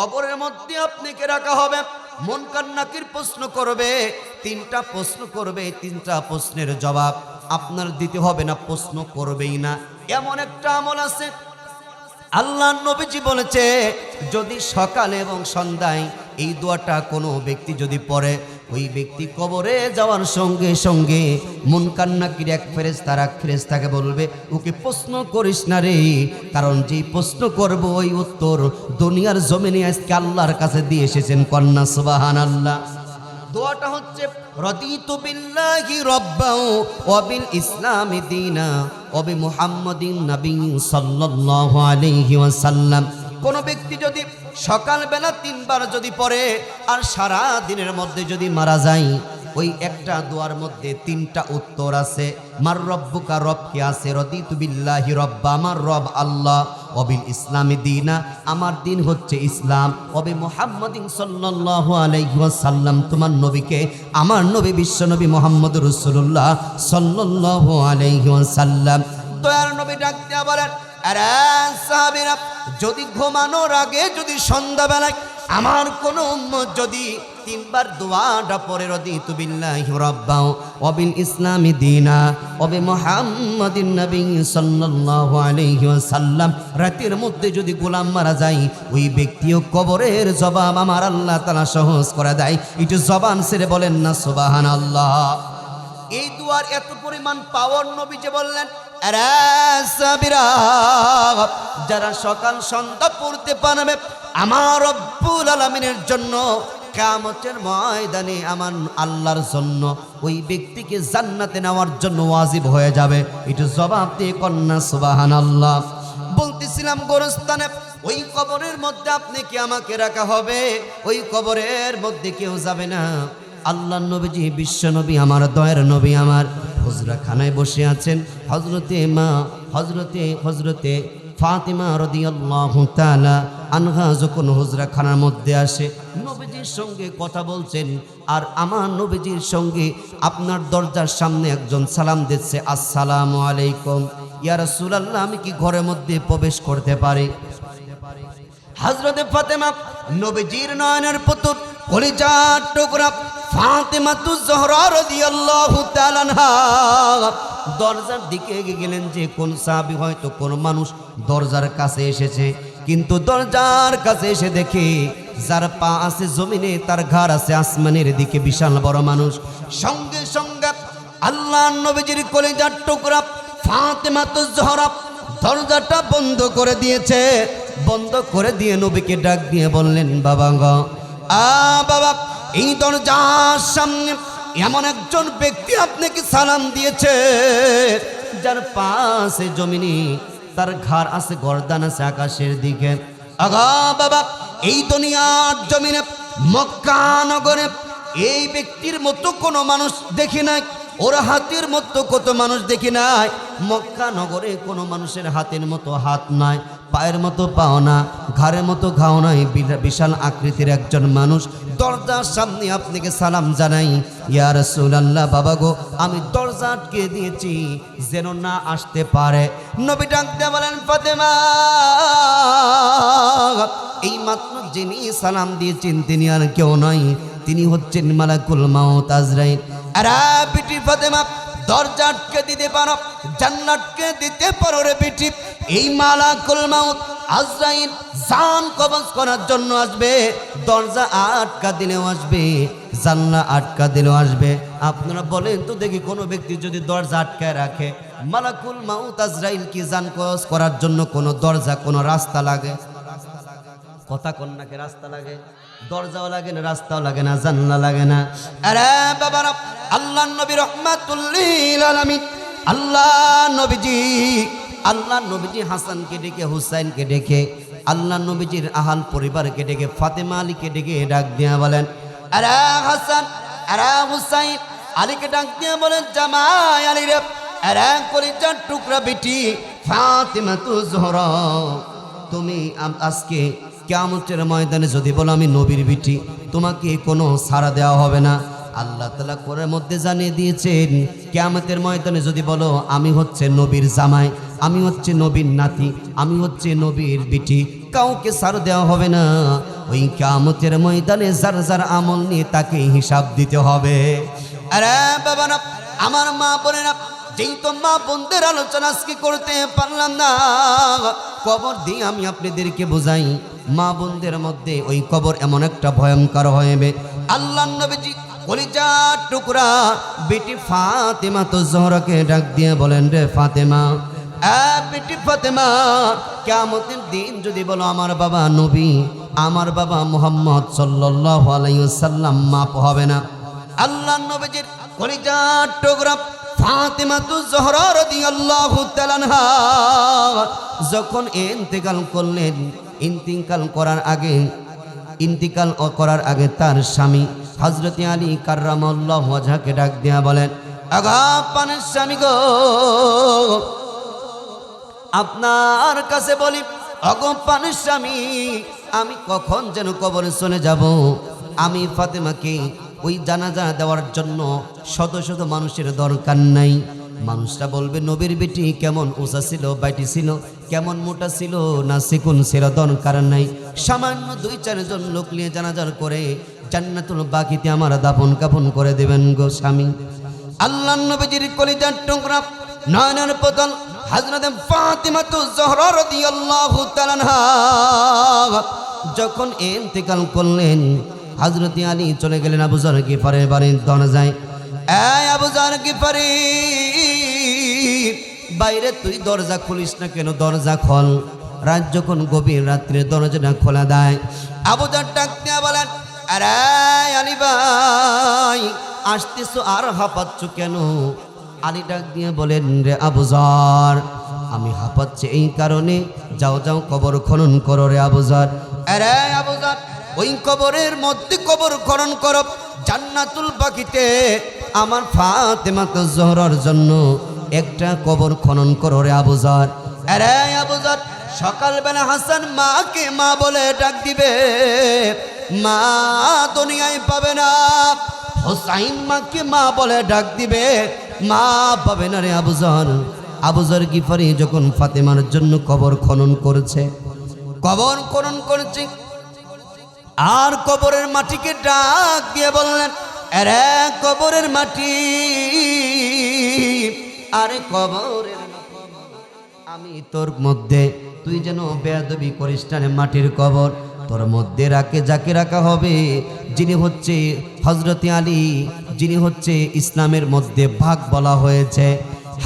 কবরের মধ্যে আপনাকে রাখা হবে? মন কান্নাকির প্রশ্ন করবে, তিনটা প্রশ্ন করবে, তিনটা প্রশ্নের জবাব। আপনার দিতে হবে না, প্রশ্ন করবেই না। এমন একটা আমল আছে। আল্লাহ নবীজি বলেছে, যদি সকালে এবং সন্ধ্যায় এই দোয়াটা কোনো ব্যক্তি যদি পড়ে ওই ব্যক্তি কবরে যাওয়ার সঙ্গে সঙ্গে মন কান্নাকির এক ফেরেস্তার এক ফেরেস্তাকে বলবে, ওকে প্রশ্ন করিস না রে, কারণ যেই প্রশ্ন করব ওই উত্তর দুনিয়ার জমিনে আজকে আল্লাহর কাছে দিয়ে এসেছেন কন্যা সুবাহান আল্লাহ দোয়াটা হচ্ছে ইসলামি নবী কোন ব্যক্তি যদি সকালবেলা তিনবার যদি পড়ে, আর সারা দিনের মধ্যে যদি মারা যায়, ওই একটা দোয়ার মধ্যে তিনটা উত্তর আছে। মার রব্বুকা রব কে আছে? রদিতু বিল্লাহি রব্বা, আমার রব আল্লাহ। অবিল ইসলামী দিনা, আমার দিন হচ্ছে ইসলাম। অবে মোহাম্মদিন সাল্লাল্লাহু আলাইহি ওয়াসাল্লাম, তোমার নবীকে, আমার নবী বিশ্ব নবী মোহাম্মদ রসুল্লাহ সাল্লাল্লাহু আলাইহি ওয়াসাল্লাম। দয়ার নবী ডাক দিয়া বলেন আরে যদি ঘুমানোর আগে যদি সন্ধ্যাবেলায় আমার কোনো যদি তিনবার দোয়াটা পরে রদিতু বিল্লাহি রাব্বাও ওয়া বিল ইসলামি দীনা ওয়া বি মুহাম্মাদিন নবী সাল্লাল্লাহু রাতের মধ্যে যদি গোলাম মারা যায় ওই ব্যক্তিও কবরের জবাব আমার আল্লাহ তাআলা সহজ করে দেয়। একটু জবান ছেড়ে বলেন না সুবহানাল্লাহ। এই দুয়ার এত পরিমাণ পাওয়ার নবী যে বললেন "আরে সাবিরা, যারা সকাল সন্ধ্যা পড়তে পারবে, আমার রব্বুল আলমিনের জন্য কামতের ময়দানে আমার আল্লাহর জন্য, ওই ব্যক্তিকে জান্নাতে নেওয়ার জন্য ওয়াজিব হয়ে যাবে। একটু জবাব দিয়ে কন্যা সুবাহান আল্লাহ বলতেছিলাম, গোরস্থানে ওই কবরের মধ্যে আপনি কি আমাকে রাখা হবে? ওই কবরের মধ্যে কেউ যাবে না। আল্লাহ নবীজি, বিশ্ব নবী, আমার দয়ের নবী আমার। হজরা খানায় বসে আছেন হজরতে মা হজরতে হজরতে ফাতিমা রদিয়াল্লাহু তাআলা আনহা যখন হুজরা খানার মধ্যে আসে, নবীজির সঙ্গে কথা বলছেন, আর আমার নবীজির সঙ্গে আপনার দরজার সামনে একজন সালাম দিচ্ছে, আসসালামু আলাইকুম। ইয়া রাসূলুল্লাহ, আমি কি ঘরের মধ্যে প্রবেশ করতে পারি? হজরতে ফাতেমা নবীজির নয়নের পুতুল, কলিজার টুকরা দরজার দিকে গেলেন যে, কোন সাহাবী হয়তো কোন মানুষ দরজার কাছে এসেছে। কিন্তু দরজার কাছে এসে দেখে যার পা আছে জমিনে, তার ঘর আছে আসমানের দিকে বিশাল বড় মানুষ। সঙ্গে সঙ্গে আল্লাহ নবীজির কলিজার টুকরা ফাতেমা তু জহরা দরজাটা বন্ধ করে দিয়েছে। বন্ধ করে দিয়ে নবীকে ডাক দিয়ে বললেন, বাবা গ, আ বাবা এই দরজার সামনে এমন একজন ব্যক্তি আপনাকে সালাম দিয়েছে, যার পাশে জমিনি তার ঘর আছে, গর্দান আছে আকাশের দিকে। আগা বাবা, এই দুনিয়ার জমিনে, মক্কা নগরে এই ব্যক্তির মতো কোনো মানুষ দেখি নাই, ওর হাতের মতো কত মানুষ দেখি নাই, মক্কা নগরে কোনো মানুষের হাতের মতো হাত নাই। পায়ের মতো পাও না, ঘাড়ের মতো ঘাও নাই বিশাল আকৃতির একজন মানুষ। দরজার সামনে আপনাকে সালাম জানাই ইয়ার রাসূলুল্লাহ, বাবা গো, আমি দরজা আটকে দিয়েছি, যেন না আসতে পারে। নবী ডাক দিয়ে বলেন, ফাতেমা এই মাত্র যিনি সালাম দিয়েছেন, তিনি আর কেউ নয় তিনি হচ্ছেন মালাকুল মাউত আজরাইল। আরে বিটি ফাতেমা দরজা আটকে দিতে পারো জান্নাতকে দিতে পারো রে বিটি এই মালাকুল মাউত আজরাইল জান কবজ করার জন্য আসবে, দরজা আটকা দিলেও আসবে জান্না আটকা দিলেও আসবে। আপনারা বলেন তো দেখি কোনো ব্যক্তি যদি দরজা আটকায় রাখে, মালাকুল মাউত আজরাইল কি জান কবজ করার জন্য কোনো দরজা, কোনো রাস্তা লাগে? কথা কন্যাকে রাস্তা লাগে। দরজাও লাগে না, রাস্তাও লাগে না, জানলা লাগে না। আরে বাবারা আল্লাহ নবী রহমাতুল্লিল আলামিন, আল্লাহ নবীজি আল্লাহ নবীজি হাসানকে ডেকে, হুসাইনকে ডেকে, আল্লাহ নবীজির আহাল পরিবারকে ডেকে, ফাতেমা আলীকে ডেকে ডাক দিয়া বলেন, আরে হাসান, আরে হুসাইন, আলীকে ডাক দিয়া বলেন, জামাই আলী রে, আরে কলিজার টুকরা বেটি ফাতেমা তু জোহরা, তুমি আজকে কেমতের ময়দানে যদি বলো আমি নবীর বিটি, তোমাকে কোনো সাড়া দেওয়া হবে না। আল্লাহ তালা কোরআনের মধ্যে জানিয়ে দিয়েছেন, কেয়ামতের ময়দানে যদি বলো আমি হচ্ছে নবীর জামাই, আমি হচ্ছে নবীর নাতি, আমি হচ্ছে নবীর বিটি, কাউকে সার দেওয়া হবে না। ওই কামতের ময়দানে যার যার আমল নিয়ে তাকে হিসাব দিতে হবে। আরে আমার মা না যেই তো মা বোনদের আলোচনা আজকে করতে পারলাম না, কবর দিয়ে আমি আপনাদেরকে বোঝাই। মা বোনদের মধ্যে ওই কবর এমন একটা ভয়ঙ্কর হয়ে আল্লাহ নবীজি কলিজার টুকরা বেটি ফাতেমা তো জহরাকে ডাক দিয়ে বলেন, রে ফাতেমা বেটি ফাতেমা কেমতের দিন যদি বলো আমার বাবা নবী, আমার বাবা মোহাম্মদ সাল্লাল্লাহু আলাইহি সাল্লাম মাপ হবে না। আল্লাহ নবীজির কলিজার টুকরা যখন ইন্তেকাল করলেন ইন্তিকাল করার আগে, ইন্তিকাল করার আগে তার স্বামী হজরত আলী কার্রামল্লাহ ওয়াজহাকে ডাক দিয়া বলেন আগা স্বামী গো, আপনার কাছে বলি অগপানের স্বামী, আমি কখন যেন কবরে চলে যাব? আমি ফাতেমাকে ওই জানাজা দেওয়ার জন্য শত শত মানুষের দরকার নাই। মানুষরা বলবে, নবীর বেটি কেমন উঁচা ছিল, বাইটি ছিল, কেমন মোটা ছিল, না সিকুন ছিল দরকার নাই? সামান্য দুই চারজন লোক নিয়ে জানাজার করে জান্নাতুল বাকিতে আমার দাপন কাপন করে দেবেন গো স্বামী। আল্লাহ নবীজির কলিজার টুকরা, নয়নের পতল হযরত ফাতিমা তু জহরা রাদিয়াল্লাহু তাআলা যখন ইন্তেকাল করলেন হযরত আলী চলে গেলেন আবু জার গিফারের বাড়ির দরজায়। বাইরে তুই দরজা খুলিস না কেন? দরজা খোল। রাত যখন গভীর রাত্রে দরজাটা খোলা দেয়, আবু জার ডাক দিয়া বলেন, আরে আলি ভাই, আসতেছো আর হাঁপাচ্ছ কেন? আলী ডাক দিয়ে বলেন, রে আবুজার আমি হাঁপাচ্ছি এই কারণে। যাও যাও, কবর খনন করো রে আবুজার আরে আবুজার ওই কবরের মধ্যে কবর খনন করো। জান্নাতুল বাকিতে আমার ফাতেমা তো জহরার জন্য একটা কবর খনন করো রে আবুজার আরে আবুজার সকালবেলা হাসান মাকে মা বলে ডাক দিবে। মা দুনিয়ায় পাবে না। হোসাইন মাকে মা বলে ডাক দিবে। মা পাবে না রে আবুজার আবুজর গিফারি যখন ফাতেমার জন্য কবর খনন করেছে, কবর খনন করেছে আর কবরের মাটিকে ডাক দিয়ে বললেন আরে কবরের মাটি, আরে কবরের আমি তোর মধ্যে, তুই যেন বেয়াদবি করিস মাটির কবর। তোর মধ্যে রাখে যাকে রাখা হবে, যিনি হচ্ছে হজরতে আলী, যিনি হচ্ছে ইসলামের মধ্যে ভাগ বলা হয়েছে।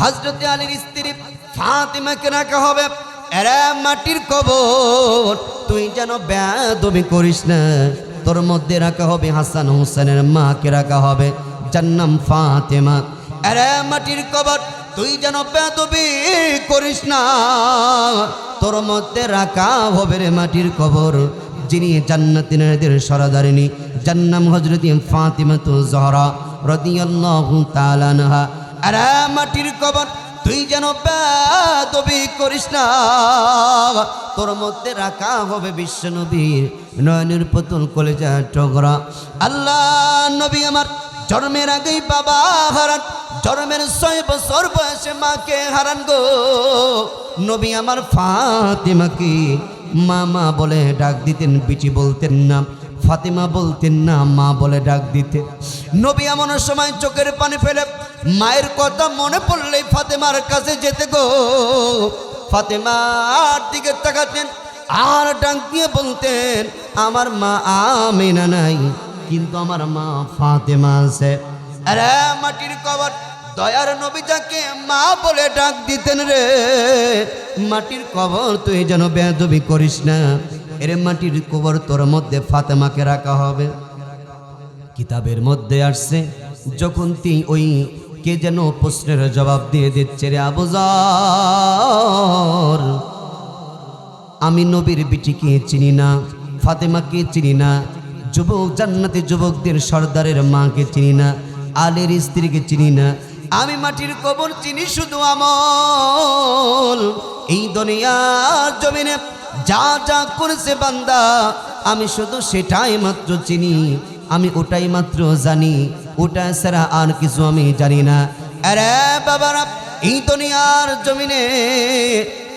হজরতে আলীর স্ত্রী ফাতিমাকে রাখা হবে। এরা মাটির কবর। তুই যেন বেয়াদবি করিস না। তোর মধ্যে রাখা হবে হাসান হোসেনের মাকে রাখা হবে জান্নাম ফাতেমা। এরা মাটির কবর। তুই যেন বেদবি করিস না। তোর মধ্যে রাখা হবে রে মাটির কবর। যিনি জান্নাতিনের সরাদারিনী, জান্নাম হজরত ফাতিমা তু জহরা রদিয়াল্লাহু তাআলা আনহা। আরে মাটির কবর। তুই যেন বেদবি করিস না। তোর মধ্যে রাখা হবে বিশ্ব নবীর নয়নের পুতুল কলেজা টগরা। আল্লাহ নবী আমার জন্মের আগেই বাবা হারান, জন্মের ছয় বছর বয়সে মাকে হারান গো। নবী আমার ফাতিমাকে মামা বলে ডাক দিতেন, বিচি বলতেন না, ফাতিমা বলতেন না, মা বলে ডাক দিতে নবী এমন সময় চোখের পানি ফেলে মায়ের কথা মনে পড়লেই ফাতেমার কাছে যেতে গো। ফাতেমার দিকে তাকাতেন আর ডাক দিয়ে বলতেন, আমার মা আমিনা নাই, কিন্তু আমার মা ফাতেমা আছে। আরে, মাটির কবর, দয়ার নবী যাকে মা বলে ডাক দিতেন রে। মাটির কবর তুই যেন বেদবি করিস না, এর মাটির কবর তোর মধ্যে ফাতেমাকে রাখা হবে। কিতাবের মধ্যে আসছে, যখন তুই ওই কে যেন প্রশ্নের জবাব দিয়ে দিচ্ছে রে আবুজার আমি নবীর বিটিকে চিনি না, ফাতেমাকে চিনি না, যুবক, জান্নাতি যুবকদের সর্দারের মাকে চিনি না, আলের স্ত্রীকে চিনি না। আমি মাটির কবর চিনি শুধু আমল। এই দুনিয়ার জমিনে যা যা করেছে বান্দা, আমি শুধু সেটাই মাত্র চিনি, আমি ওটাই মাত্র জানি। ওটা ছাড়া আর কিছু আমি জানি না। আরে বাবারা, এই দুনিয়ার জমিনে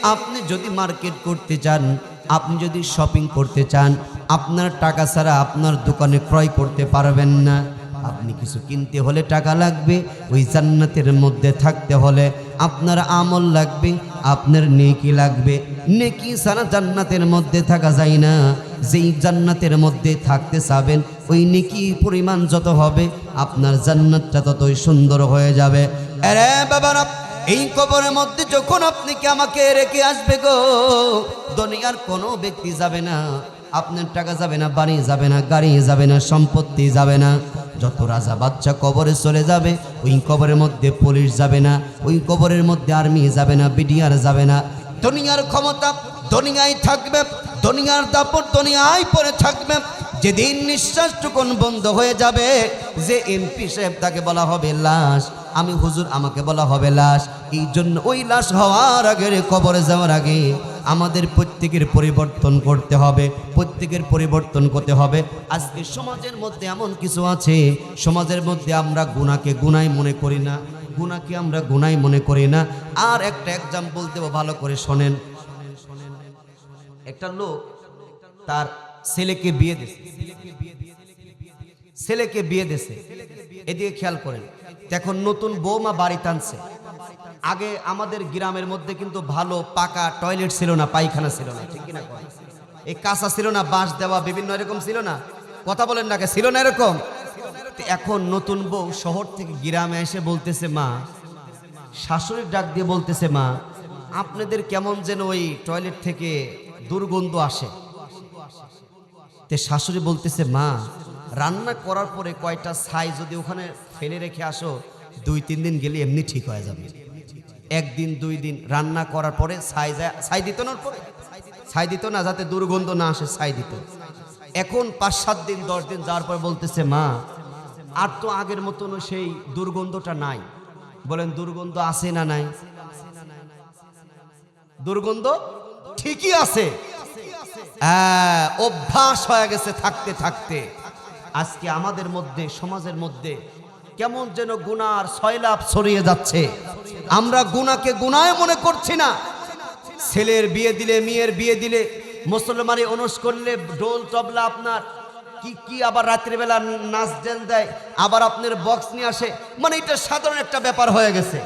আপনি যদি মার্কেট করতে চান, আপনি যদি শপিং করতে চান, আপনার টাকা ছাড়া আপনার দোকানে ক্রয় করতে পারবেন না। আপনি কিছু কিনতে হলে টাকা লাগবে, ওই জান্নাতের মধ্যে থাকতে হলে আপনার আমল লাগবে, আপনার নেকি লাগবে। নেকি ছাড়া জান্নাতের মধ্যে থাকা যায় না। যেই জান্নাতের মধ্যে থাকতে চাবেন, ওই নেকি পরিমাণ যত হবে, আপনার জান্নাতটা ততই সুন্দর হয়ে যাবে। আরে এই কবরের মধ্যে যখন আপনি কি আমাকে রেখে আসবে গো? দুনিয়ার কোনো ব্যক্তি যাবে না, আপনার টাকা যাবে না, বাড়ি যাবে না, গাড়ি যাবে না, সম্পত্তি যাবে না। যত রাজা বাচ্চা কবরে চলে যাবে, ওই কবরের মধ্যে পুলিশ যাবে না, ওই কবরের মধ্যে আর্মি যাবে না, বিডিআর যাবে না। দুনিয়ার ক্ষমতা দুনিয়ায় থাকবে, দুনিয়ার দাপট দুনিয়ায় পরে থাকবে, যেদিন নিঃশ্বাসটুকুন বন্ধ হয়ে যাবে, যে এমপি সাহেব তাকে বলা হবে লাশ, আমি হুজুর আমাকে বলা হবে লাশ এই জন্য ওই লাশ হওয়ার আগে কবরে যাওয়ার আগে আমাদের প্রত্যেকের পরিবর্তন করতে হবে, প্রত্যেকের পরিবর্তন করতে হবে। আজকে সমাজের মধ্যে এমন কিছু আছে, সমাজের মধ্যে আমরা গুণাকে গুনাই মনে করি না গুণাকে আমরা গুনাই মনে করি না। আর একটা এক্সাম্পল দেবো, ভালো করে শোনেন। একটা লোক তার ছেলেকে বিয়ে দিছে ছেলেকে বিয়ে দিছে এদিকে খেয়াল করেন এখন নতুন বৌমা বাড়ি টানছে আগে আমাদের গ্রামের মধ্যে কিন্তু ভালো পাকা টয়লেট ছিল না, পায়খানা ছিল না, ঠিক কিনা? এই কাঁচা ছিল না, বাঁশ দেওয়া বিভিন্ন এরকম ছিল না কথা বলেন না? ছিল না এরকম এখন নতুন বউ শহর থেকে গ্রামে এসে বলতেছে, মা, শাশুড়ির ডাক দিয়ে বলতেছে, মা, আপনাদের কেমন যেন ওই টয়লেট থেকে দুর্গন্ধ আসে। তে শাশুড়ি বলতেছে, মা, রান্না করার পরে কয়টা ছাই যদি ওখানে ফেলে রেখে আসো, দুই, তিন দিন গেলে এমনি ঠিক হয়ে যাবে। একদিন, দুই দিন রান্না করার পরে ছাই ছাই দিত না পরে ছাই দিত না যাতে দুর্গন্ধ না আসে, ছাই দিত। এখন পাঁচ, সাত দিন, দশ দিন যাওয়ার পর বলতেছে, মা, আর তো আগের মতন সেই দুর্গন্ধটা নাই। বলেন, দুর্গন্ধ আছে না নাই? দুর্গন্ধ ঠিকই আছে। হ্যাঁ, অভ্যাস হয়ে গেছে থাকতে থাকতে। আজকে আমাদের মধ্যে সমাজের মধ্যে কেমন যেন গুনার সয়লাভ ছড়িয়ে যাচ্ছে। আমরা গুনাকে গুনায় মনে করছি না। ছেলের বিয়ে দিলে মেয়ের বিয়ে দিলে মুসলমানি অনুষ করলে ডোল তবলা আপনার কি কি আবার রাত্রিবেলা নাচ দেয় আবার আপনার বক্স নিয়ে আসে। মানে এটা সাধারণ একটা ব্যাপার হয়ে গেছে।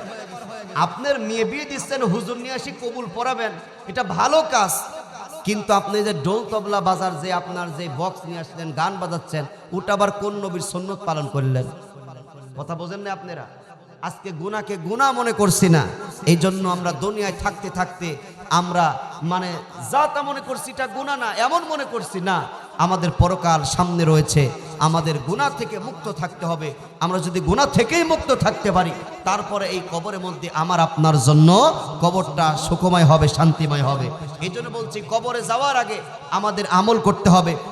আপনার মেয়ে বিয়ে দিচ্ছেন, হুজুর নিয়ে আসি কবুল পড়াবেন এটা ভালো কাজ। কিন্তু আপনি যে ডোল তবলা বাজার যে আপনার যে বক্স নিয়ে আসলেন, গান বাজাচ্ছেন, ওটা আবার কোন নবীর সন্ন্যত পালন করলেন? কথা বোঝেন না আপনারা? আজকে গুনাকে গুণা মনে করছি না। এই জন্য আমরা দুনিয়ায় থাকতে থাকতে আমরা মানে যা তা মনে করছি, এটা গুণা না, এমন মনে করছি না আমাদের পরকাল সামনে রয়েছে। আমাদের গুণা থেকে মুক্ত থাকতে হবে। আমরা যদি গুণা থেকেই মুক্ত থাকতে পারি, তারপরে এই কবরের মধ্যে আমার, আপনার জন্য কবরটা সুখময় হবে, শান্তিময় হবে। এই জন্য বলছি, কবরে যাওয়ার আগে আমাদের আমল করতে হবে।